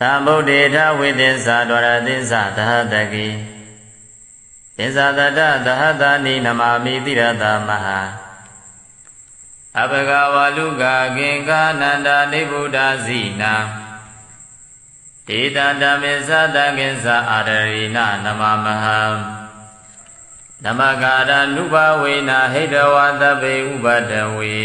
သာဗုဒ္ဓေထဝိသစ္စာဒဝရသစ္စာသဟတကိသစ္စာတတသဟတနိနမာမိတိရတမဟာအဘဂဝလူကကင်္ကာနန္ဒာနိဗ္ဗုဒ္ဓဇိနာဒေတတမေသတကိသအာရရိနနမမဟံနမကာရနုဘဝေနဟိတဝသဗ္ဗေဥပတဝေ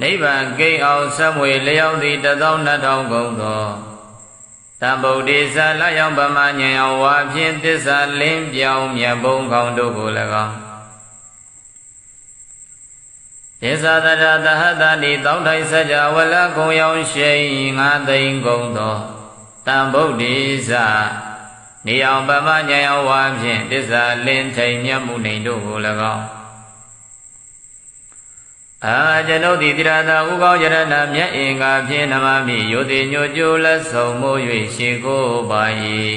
နိဗ္ဗာန်ကိန်းအောင်ဆက်မွေလျောက်သည်တသောနှစ်ထောင်ကုန်သောတံဗုဒ္ဓေသလယောင်ပမဉာဏ်အောင်ဝါဖြင့်တစ္ဆာလင်းပြောင်းမြတ်ဘုံကောင်းတို့ကို၎င်းဒေသတရသဟတတိတောင်းထိုင်စကြဝလကုံရောင်ရှိန်ငါသိမ့်ကုန်သောတံဗုဒ္ဓေသနေအောင်ပမဉာဏ်အောင်ဝါဖြင့်တစ္ဆာလင်းထိန်မြတ်မှုနေတို့ကို၎င်း အာကျွန်ုပ်သည်တိရသာဥကောင်းယရဏမြတ်အင်္ဂါဖြင့်နမမိယောတိညိုကျိုးလက်ဆောင်မိုး၍ရှေကိုပါ၏